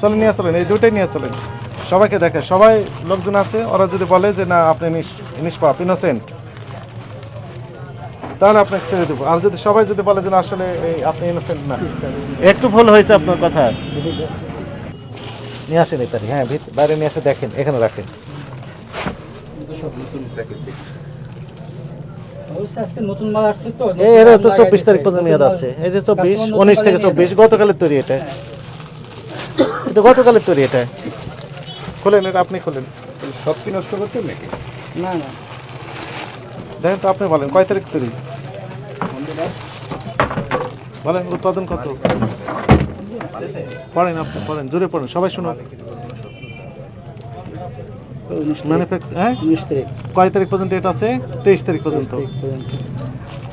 চলেন, নিয়ে চলেন, এই দুটোই নিয়ে চলেন। সবাইকে দেখে, সবাই লোকজন আছে, ওরা যদি বলে যে না, আপনি নিষ্পাপ ইনোসেন্ট তাহলে আপনাকে ছেড়ে দেবো। আর যদি সবাই যদি বলে যে না, আসলে এই আপনি ইনোসেন্ট না, একটু ভুল হয়েছে আপনার কথা। নিয়ে আসেন এই তারিখ হ্যাঁ বাইরে নিয়ে এসে দেখেন, এখানে রাখেন। এর তো চব্বিশ তারিখ পর্যন্ত মেয়াদ আছে। এই যে চব্বিশ, উনিশ থেকে চব্বিশ, গতকালের তৈরি এটা। এটা গতকালের তৈরি এটা। খোলেন এটা আপনি খোলেন। সব কি নষ্ট করতেন নাকি? না না। দেখেন তো আপনি বলেন কয় তারিখ তৈরি? বলেন উৎপাদন কত? পড়েন আপনি পড়েন জোরে পড়েন সবাই শুনুন। ম্যানুফ্যাকচার হ্যাঁ? কয় তারিখ পর্যন্ত এটা আছে? তেইশ তারিখ পর্যন্ত। তারিখ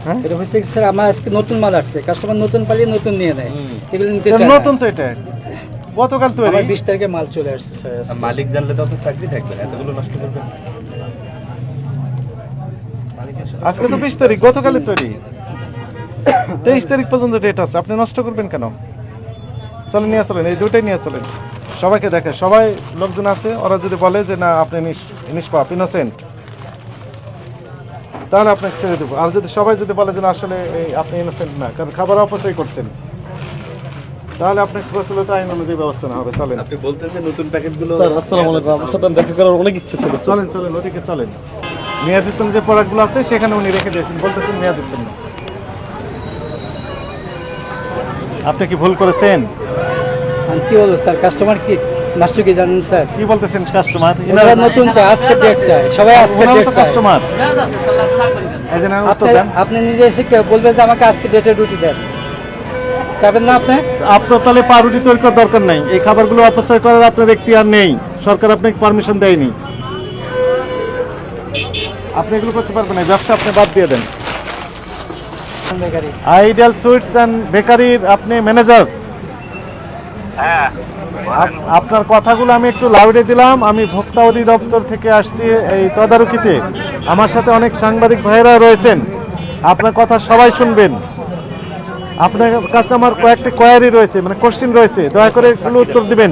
হ্যাঁ? এটা হচ্ছে স্যার আমার আজকে নতুন মাল আসছে। কাস্টমার নতুন পালিয়ে নতুন নিয়ে নেয়। এগুলো নিতে। নতুন তো এটা। গতকাল তৈরি। আমার বিশ তারিখে মাল চলে আসছে স্যার মালিক জানলে তো চাকরি থাকবে না এতগুলো নষ্ট করবে। আজকে তো বিশ তারিখ গতকালে তৈরি। তেইশ তারিখ পর্যন্ত ডেট আছে আপনি নষ্ট করবেন কেন? চলেন নিয়ে চলেন এই দুটাই নিয়ে চলেন। সবাইকে দেখে সবাই লোকজন আছে ওরা যদি বলে যে না আপনি নিস- নিষ্পাপ ইনোসেন্ট তাহলে আপনাকে ছেড়ে দেবো। আর যদি সবাই যদি বলে যে না আসলে এই আপনি ইনোসেন্ট না কারণ খাবার অপচয় করছেন। তাহলে আইন অনুযায়ী ব্যবস্থা না হবে চলেন। আপনি বলতেন যে নতুন প্যাকেটগুলো আসসালামু আলাইকুম। আপনার সাথে দেখা করার অনেক ইচ্ছে ছিল চলেন চলেন ওদিকে চলেন। মেয়াদিত্তন যে প্রোডাক্টগুলো আছে সেখানে উনি রেখে দিয়েছেন বলতেছেন না আপনি কি ভুল করেছেন? কি বলব স্যার কাস্টমার কি? মাস্টার কি জানেন স্যার? কি বলতেছেন কাস্টমার ওনারা নতুন চায় আজকে ডেট চায় সবাই আজকে ডেট চায় কাস্টমার আপনি নিজে এসে কে- বলবেন যে আমাকে আজকে ডেটে রুটি দেন। চাবেন না আপনি? আপনার তাহলে পাউরুটি তৈরি করার দরকার নাই। এই খাবারগুলো অপচয় করার আপনার এখতিয়ার নেই। সরকার আপনাকে পারমিশন দেয়নি। আপনি এগুলো করতে পারবেন না। ব্যবসা আপনি বাদ দিয়ে দেন। আইডিয়াল সুইটস অ্যান্ড বেকারির আপনি ম্যানেজার আপনার কথাগুলো আমি একটু লাউডে দিলাম। আমি ভোক্তা অধিদপ্তর থেকে আসছি এই তদারকিতে। আমার সাথে অনেক সাংবাদিক ভাইয়েরা রয়েছেন। আপনার কথা সবাই শুনবেন। আপনার কাছে আমার কয়েকটি কোয়ারি রয়েছে মানে কোশ্চিন রয়েছে, দয়া করে এগুলো উত্তর দিবেন।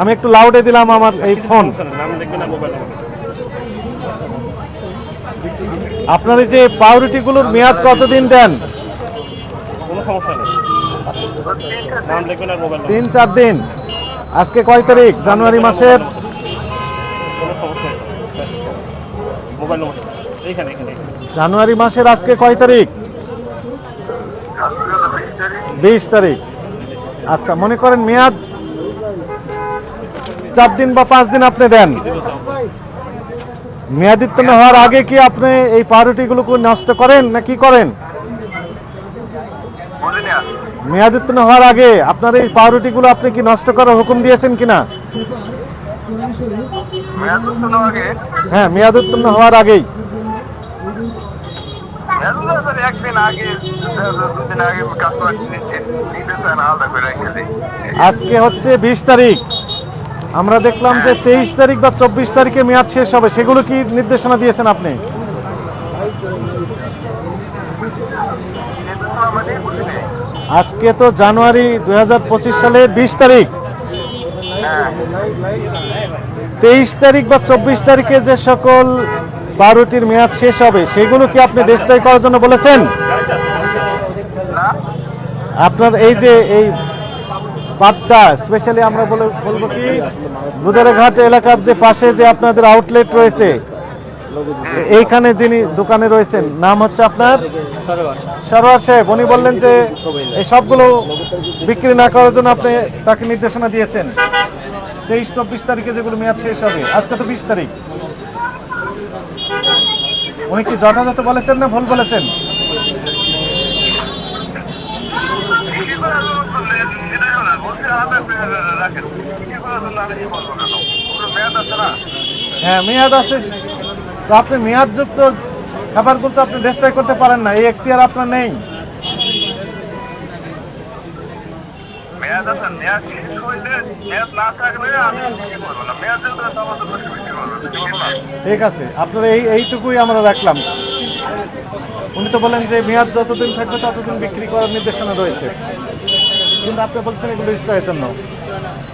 আমি একটু লাউডে দিলাম আমার এই ফোন আপনার এই যে পাউরুটিগুলোর মেয়াদ কতদিন দেন? তিন, চার দিন। আজকে কয় তারিখ? জানুয়ারি মাসের? জানুয়ারি মাসের আজকে কয় তারিখ? বিশ তারিখ। আচ্ছা মনে করেন মেয়াদ চার দিন বা পাঁচ দিন আপনি দেন। মেয়াদিত্তন হওয়ার আগে কি আপনি এই পাউরুটিগুলোকে নষ্ট করেন না কি করেন? মেয়াদিত্তন হওয়ার আগে আপনার এই পাউরুটিগুলো আপনি কি নষ্ট করার হুকুম দিয়েছেন কিনা হ্যাঁ মেয়াদোত্তীর্ণ হওয়ার আগেই। একদিন আগে দুদিন আগে আলাদা করে রেখে আজকে হচ্ছে বিশ তারিখ। আমরা দেখলাম যে তেইশ তারিখ বা চব্বিশ তারিখে মেয়াদ শেষ হবে। সেগুলো কি নির্দেশনা দিয়েছেন আপনি? আজকে তো জানুয়ারি দুই হাজার পঁচিশ সালে বিশ তারিখ। তেইশ তারিখ বা চব্বিশ তারিখে যে সকল বারোটির মেয়াদ শেষ হবে, সেগুলো কি আপনি ডিস্ট্রাই করার জন্য বলেছেন? আপনার এই যে এই পাটটা স্পেশালি আমরা বলব কি বুদারাঘাট এলাকার যে পাশে যে আপনাদের আউটলেট রয়েছে, এইখানে তিনি দোকানে রয়েছেন, নাম হচ্ছে আপনার? সরোয়ার সাহেব। উনি বললেন যে এই সবগুলো বিক্রি না করার জন্য আপনি তাকে নির্দেশনা দিয়েছেন। তেইশ, চব্বিশ তারিখে যেগুলো মেয়াদ শেষ হবে, আজকে তো বিশ তারিখ। উনি কি যথাযথ বলেছেন না ভুল বলেছেন? হ্যাঁ মেয়াদ আছে। তো আপনি মেয়াদযুক্ত খাবারগুলো তো আপনি ডিস্ট্রয় করতে পারেন না, এই এখতিয়ার আপনার নেই। মেয়াদ আছে, মেয়াদ না থাকলে আমি কি করব না? মেয়াদ ঠিক আছে, আপনার এই এইটুকুই আমরা রাখলাম। উনি তো বলেন যে মেয়াদ যতদিন থাকবে ততদিন বিক্রি করার নির্দেশনা রয়েছে। কিন্তু আপনি বলছেন এগুলো স্টকের জন্য।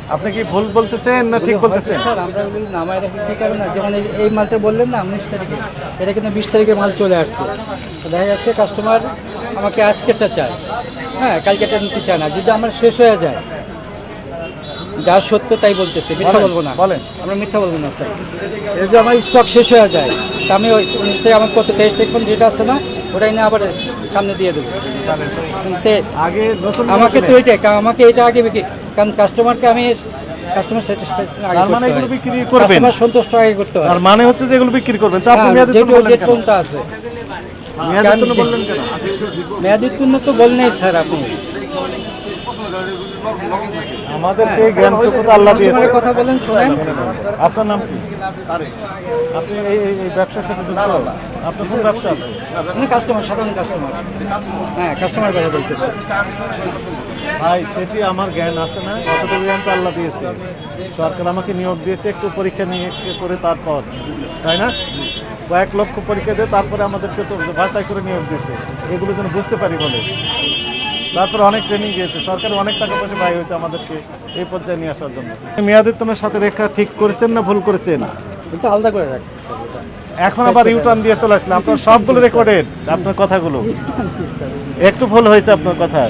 আপনি কি ভুল বলতেছেন না ঠিক বলতেছেন? স্যার, আমরা ওগুলো নামায় রাখি, ঠিক হবে না? যেমন এই- মালটা বললেন না, উনিশ তারিখে। এটা কিন্তু বিশ তারিখে মাল চলে আসছে। দেখা যাচ্ছে কাস্টমার আমাকে আজকেরটা চায়। হ্যাঁ কালকেটা নিতে চায় না। যদি আমার শেষ হয়ে যায় যা সত্য তাই বলতেছে মিথ্যা বলব না। বলেন। আমরা মিথ্যা বলব না স্যার। যদি আমার স্টক শেষ হয়ে যায় তা আমি ওই উনিশ তারিখ আমার কত তেইশ যেটা আছে না ওটাই না আবার সামনে দিয়ে দেবো। আগে আমাকে তো। এটাই আমাকে এটা আগে বিক্রি কারণ কাস্টমারকে আমি কাস্টমার স্যাটিসফ্যাকশন আগে মানে এগুলো বিক্রি করবেন? কাস্টমার সন্তুষ্ট আগে করতে হয়। তার মানে হচ্ছে যে এগুলো বিক্রি করবেন। তো আপনি হ্যাঁ, মেয়াদের জন্য বললেন কোনটা আছে। মেয়াদের জন্য বললেন কেন? মেয়াদির জন্য তো বললেন স্যার আপনি। আমাদের সেই জ্ঞানটুকু তো আল্লাহ দিয়েছে। কথা বলেন শোনেন। আপনার নাম কি? আপনি এই এই- ব্যবসার সাথে যুক্ত? আপনার কোন ব্যবসা আছে? কাস্টমার সাধারণ কাস্টমার হ্যাঁ কাস্টমার কথা বলতেছে। ভাই সেটি আমার জ্ঞান আছে না অতটুকু জ্ঞান তো আল্লাহ দিয়েছে। সরকার আমাকে নিয়োগ দিয়েছে একটু পরীক্ষা নিয়ে করে তারপর তাই না? কয়েক লক্ষ পরীক্ষা দিয়ে তারপরে আমাদেরকে তো বাছাই করে নিয়োগ দিয়েছে। এগুলো যেন বুঝতে পারি বলে। তারপরে অনেক ট্রেনিং দিয়েছে। সরকার অনেক টাকা পয়সা ব্যয় হয়েছে আমাদেরকে এই পর্যায়ে নিয়ে আসার জন্য। মেয়াদিত্তমের সাথে রেখা ঠিক করেছেন না ভুল করেছেন? কিন্তু আলাদা করে রাখছে এখন আবার ইউটার্ন দিয়ে চলে আসলাম আপনার সবগুলো রেকর্ডেড আপনার কথাগুলো। একটু ভুল হয়েছে আপনার কথা।